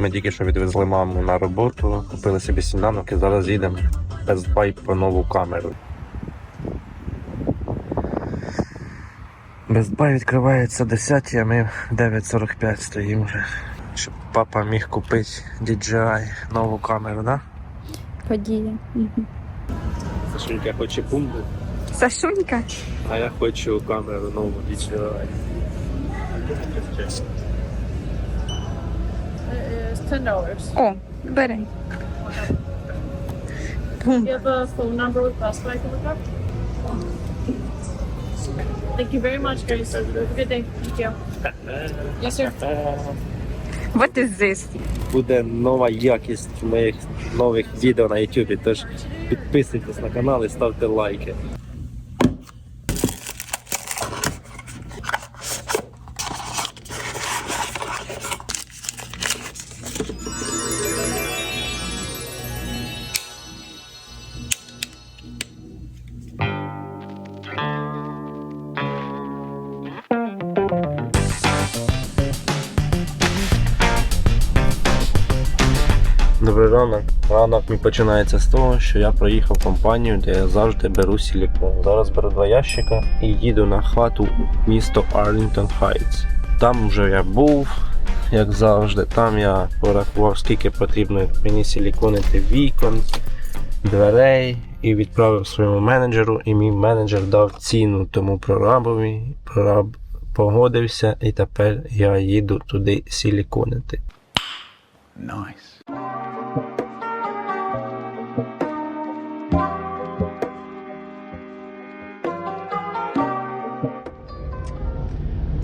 Ми тільки що відвезли маму на роботу, купили собі сніданок і зараз їдемо без Buy по нову камеру. Buy відкривається 10, а ми в 9.45 стоїмо вже. Щоб папа міг купити DJI нову камеру, да? Подія. Сашунька хоче пумбу, Сашунька? а я хочу камеру нову DJI. It's ten dollars. О, бери. You have a phone number with Best Buy I can look up? Thank you very much, guys. Have a good day. Thank you. Yes, sir. What is this? буде нова якість моїх нових відео на YouTube. Тож підписуйтесь на канал і ставте лайки. Ранок. Мій починається з того, що я проїхав в компанію, де я завжди беру силікон. Зараз беру два ящика і їду на хату в місто Арлінгтон Хайтс. Там вже я був, як завжди. Там я порахував, скільки потрібно мені силіконити вікон, дверей і відправив своєму менеджеру. І мій менеджер дав ціну тому прорабові. Прораб погодився, і тепер я їду туди силіконити. Nice.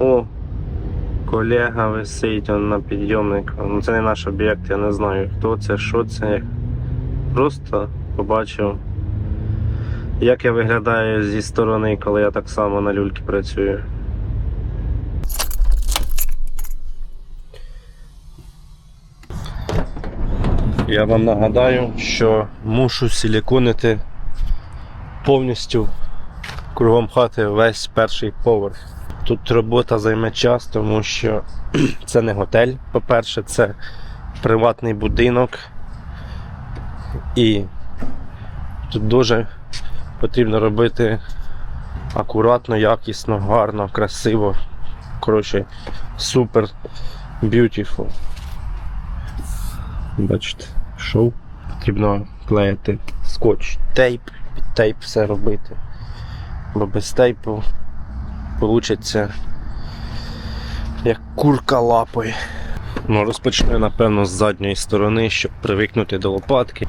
О, колега висить он на підйомнику. Ну це не наш об'єкт, я не знаю хто це, що це. Просто побачив, як я виглядаю зі сторони, коли я так само на люльки працюю. Я вам нагадаю, що мушу силіконити повністю кругом хати весь перший поверх. Тут робота займе час, тому що це не готель, по-перше, це приватний будинок. І тут дуже потрібно робити акуратно, якісно, гарно, красиво. Коротше, супер beautiful. Бачите, шоу. Потрібно клеїти скотч, тейп, під тейп все робити. Бо без тейпу Получиться як курка лапою. Ну, розпочну, напевно, з задньої сторони, щоб привикнути до лопатки.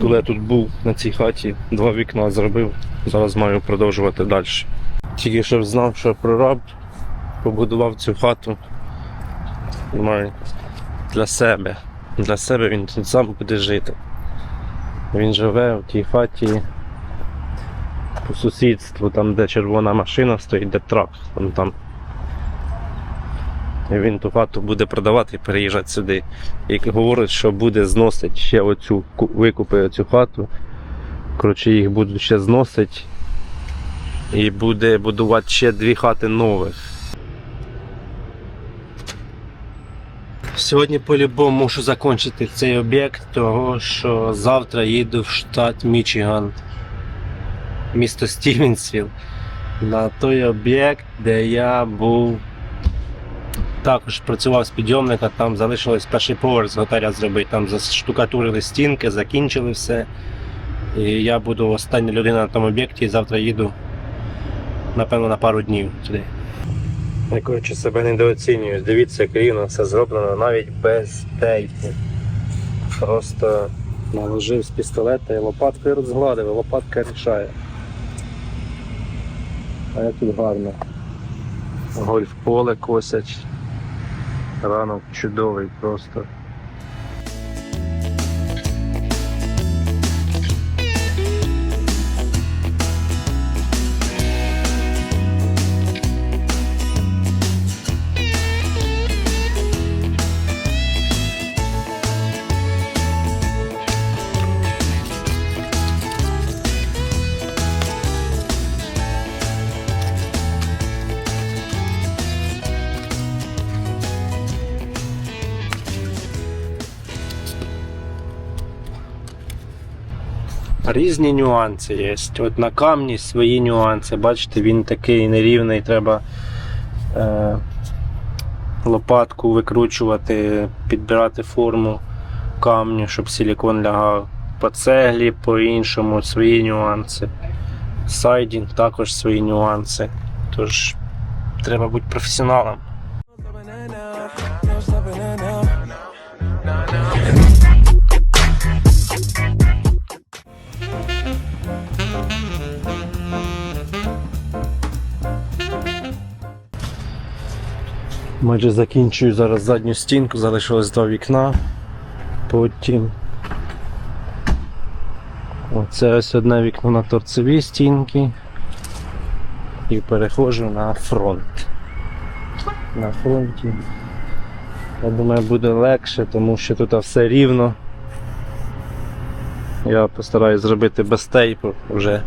Коли я тут був на цій хаті, два вікна зробив, зараз маю продовжувати далі. Тільки щоб знав, що прораб побудував цю хату для себе. Для себе він тут сам буде жити. Він живе в тій хаті по сусідству, там де червона машина стоїть, де трак. Там, там. І він ту хату буде продавати і переїжджати сюди. І говорить, що буде зносити ще оцю, ку- викупить оцю хату. Коротше, їх будуть ще зносити. І буде будувати ще дві хати нових. Сьогодні по-любому мушу закінчити цей об'єкт, того що завтра їду в штат Мічиган місто Стівенсвіл на той об'єкт, де я був також працював з підйомника, там залишилось перший поверх з готеля зробити. Там заштукатурили стінки, закінчили все. І я буду остання людина на тому об'єкті і завтра їду, напевно, на пару днів туди. Я коротше себе недооцінюю. Дивіться, як рівно все зроблено навіть без тейпу. Просто наложив з пістолета і лопаткою розгладив, і лопатка рішає. А як тут гарно. Гольф поле косять. Ранок чудовий просто. Різні нюанси є. От на камні свої нюанси. Бачите, він такий нерівний, треба е, лопатку викручувати, підбирати форму камню, щоб силікон лягав. По цеглі, по-іншому, свої нюанси. Сайдінг також свої нюанси. Тож треба бути професіоналом. Майже закінчую зараз задню стінку, залишилось два вікна. Потім. Оце ось одне вікно на торцевій стінки. І переходжу на фронт. На фронті. Я думаю, буде легше, тому що тут все рівно. Я постараюсь зробити без тейпу, вже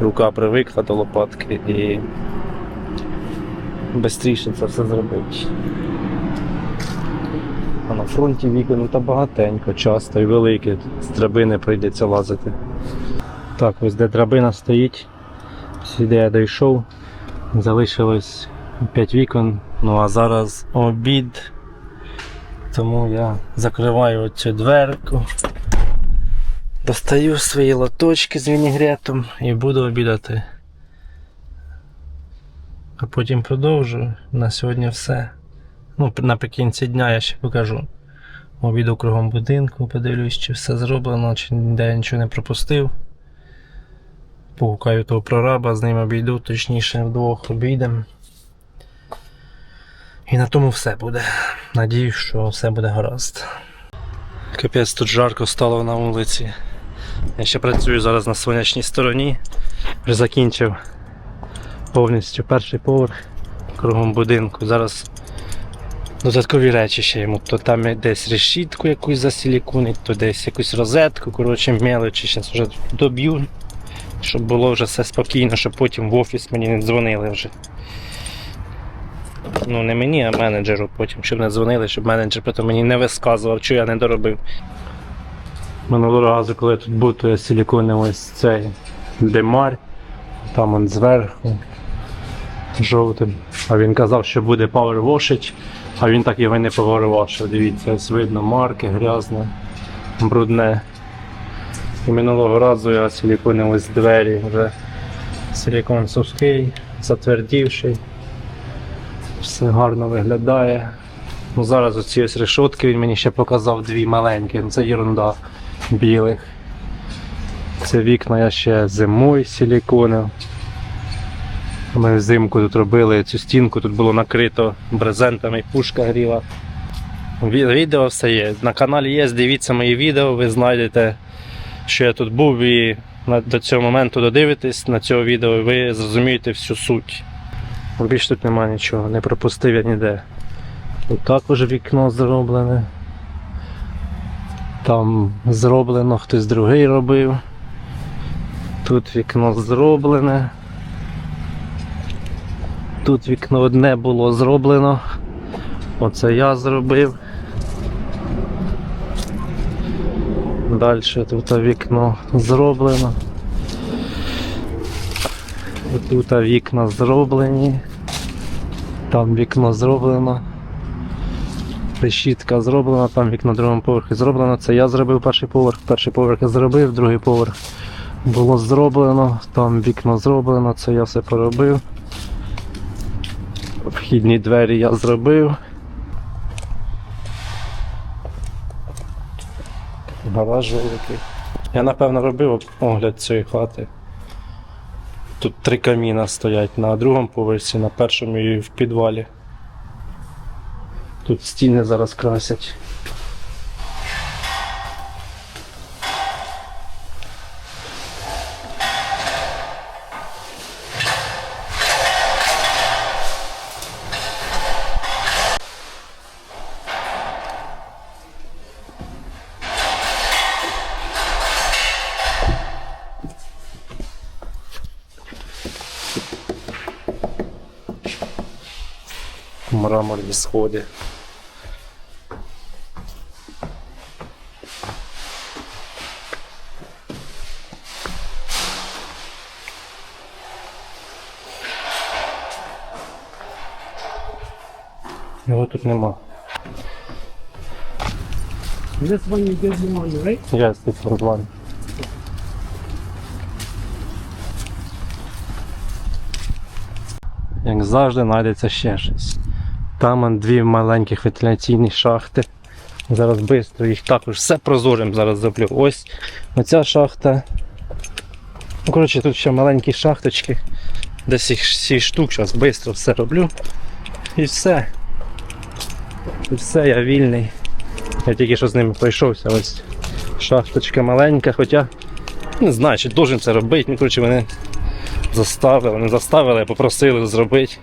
рука привикла до лопатки і швидше це все зробити. А на фронті вікон ну, та багатенько, часто і велике, з драбини прийдеться лазити. Так, ось де драбина стоїть, сюди я дійшов, залишилось 5 вікон, ну а зараз обід, тому я закриваю оцю дверку, достаю свої лоточки з вінігретом і буду обідати. А потім продовжую. На сьогодні все. Ну, наприкінці дня я ще покажу. Обіду кругом будинку, подивлюсь, чи все зроблено, чи ніде я нічого не пропустив. Погукаю того прораба, з ним обійду, точніше вдвох обійдемо. І на тому все буде. Надіюсь, що все буде гаразд. Капець тут жарко стало на вулиці. Я ще працюю зараз на сонячній стороні. Вже закінчив повністю перший поверх кругом будинку. Зараз додаткові речі ще йому. То там десь решітку якусь засилікунить, то десь якусь розетку, коротше, мелочі. Зараз вже доб'ю, щоб було вже все спокійно, щоб потім в офіс мені не дзвонили вже. Ну, не мені, а менеджеру потім, щоб не дзвонили, щоб менеджер потім мені не висказував, що я не доробив. Минулого разу, коли я тут був, то я силіконив ось цей демарь, там он зверху жовтим. А він казав, що буде powerwash, а він так його не powerwash. Дивіться, ось видно марки, грязне, брудне. І минулого разу я силіконив ось двері вже силікон сухий, затвердівший. Все гарно виглядає. Ну, зараз оці ось решотки він мені ще показав дві маленькі, ну, це ерунда білих. Це вікна я ще зимою силіконив. Ми взимку тут робили цю стінку, тут було накрито брезентами пушка гріла. Відео все є. На каналі є, дивіться мої відео, ви знайдете, що я тут був і до цього моменту додивитесь на цього відео, і ви зрозумієте всю суть. Більше тут немає нічого, не пропустив я ніде. Тут також вікно зроблене. Там зроблено, хтось другий робив. Тут вікно зроблене. Тут вікно одне було зроблено. Оце я зробив. Далі тут вікно зроблено. Тут вікна зроблені. Там вікно зроблено. Решітка зроблена, там вікно на другому поверхі зроблено. Це я зробив перший поверх, перший поверх я зробив, другий поверх було зроблено, там вікно зроблено, це я все поробив. Вхідні двері я зробив. Гараж великий. Я напевно робив огляд цієї хати. Тут три каміна стоять на другому поверсі, на першому і в підвалі. Тут стіни зараз красять. мраморні сходи. Його тут нема. This one you get the money, right? Yes, this one's. Як завжди знайдеться ще щось. Там дві маленьких вентиляційні шахти. Зараз швидко їх також все прозорим зараз зроблю. Ось оця шахта. Ну, коротше, тут ще маленькі шахточки. Десь їх 6 штук, зараз швидко все роблю. І все. І все, я вільний. Я тільки що з ними пройшовся. Ось шахточка маленька, хоча не знаю, чи должен це робити. Ну, коротше, мене заставили, не заставили, попросили зробити.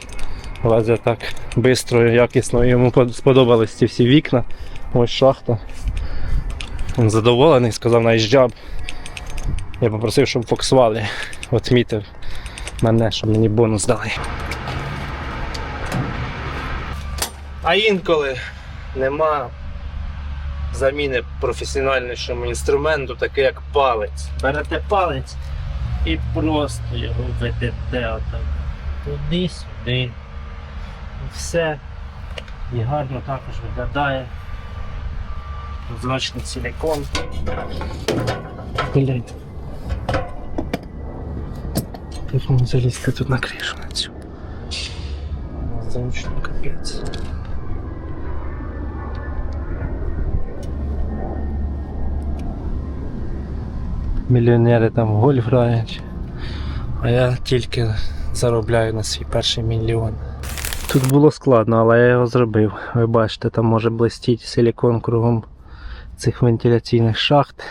Лазя так швидко, якісно. Йому сподобались ці всі вікна. Ось шахта. Він задоволений, сказав наїжджав. Я попросив, щоб Фоксвалі відмітив мене, щоб мені бонус дали. А інколи нема заміни професіональнішому інструменту, таке як палець. Берете палець і просто його ведете отак. Туди-сюди. Все. І гарно також виглядає. Прозрачний силикон. Блять. Як мені залізти тут на кришу на цю? Зручно капець. Мільйонери там в гольф грають, а я тільки заробляю на свій перший мільйон. Тут було складно, але я його зробив. Ви бачите, там може блистіти силікон кругом цих вентиляційних шахт.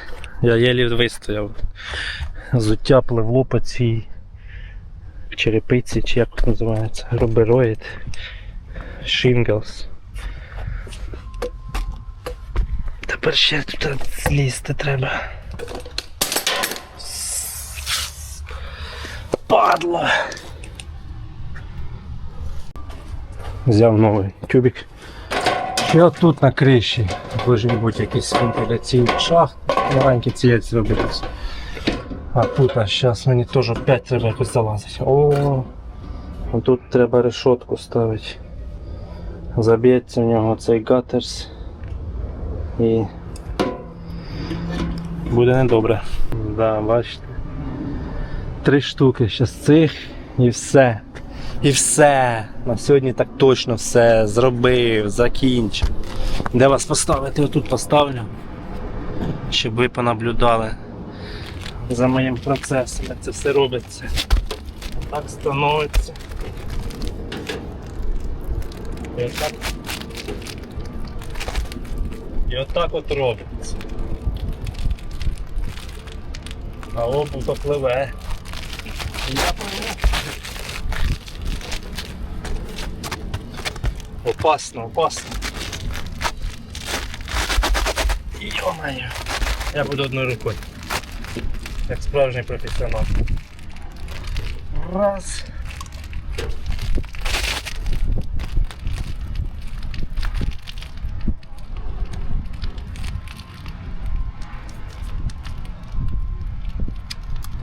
Я єлі вистояв. Зуття пливло по цій черепиці, чи як це називається, робероїд. Shingles. Тепер ще тут злізти треба. Падло! Взяв новий тюбик. Ще тут на криші повинні бути якісь вентиляційні шахти. Маленькі цієї зробились. А тут зараз мені теж опять треба якось залазити. О, тут треба решетку ставити. Заб'ється в нього цей гатерс і буде недобре. Да, бачите. Три штуки ще з цих і все. І все. На сьогодні так точно все. Зробив, закінчив. Де вас поставити? Отут поставлю. Щоб ви понаблюдали за моїм процесом, як це все робиться. Так становиться. І отак. І отак от робиться. А обув то. Я пливу. Опасно, опасно. Йо-моє. Я буду одною рукою. Як справжній професіонал. Раз.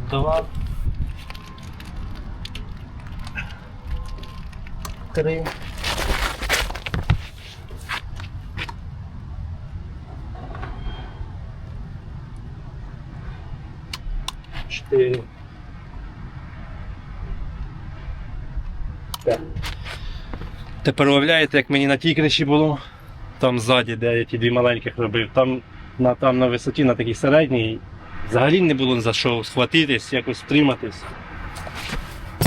Два. Три. Чотири. П'ять. Тепер уявляєте, як мені на тій криші було? Там ззаді, де я ті дві маленьких робив, там на, там на висоті, на такій середній, взагалі не було за що схватитись, якось втриматись.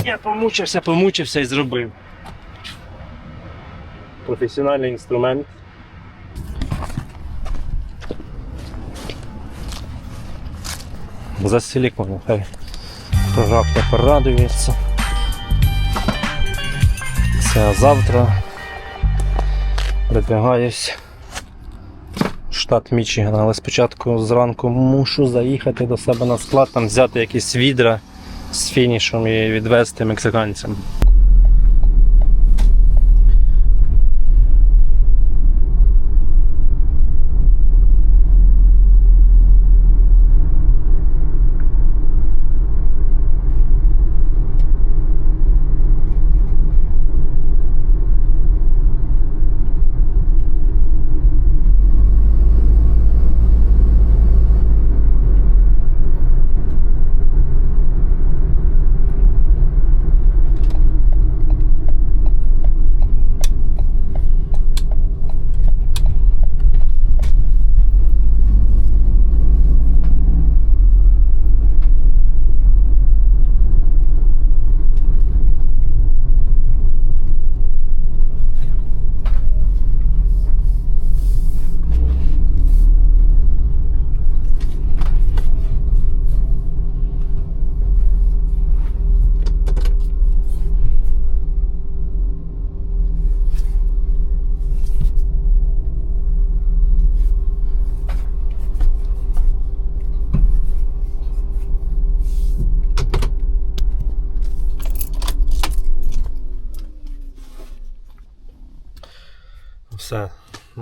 Я помучився, помучився і зробив. Професіональний інструмент. За силиконом, хай прорабка порадується. Це завтра прибігаюсь в штат Мічиган, але спочатку зранку мушу заїхати до себе на склад, там взяти якісь відра з фінішом і відвезти мексиканцям.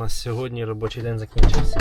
Сьогодні робочий день закінчився.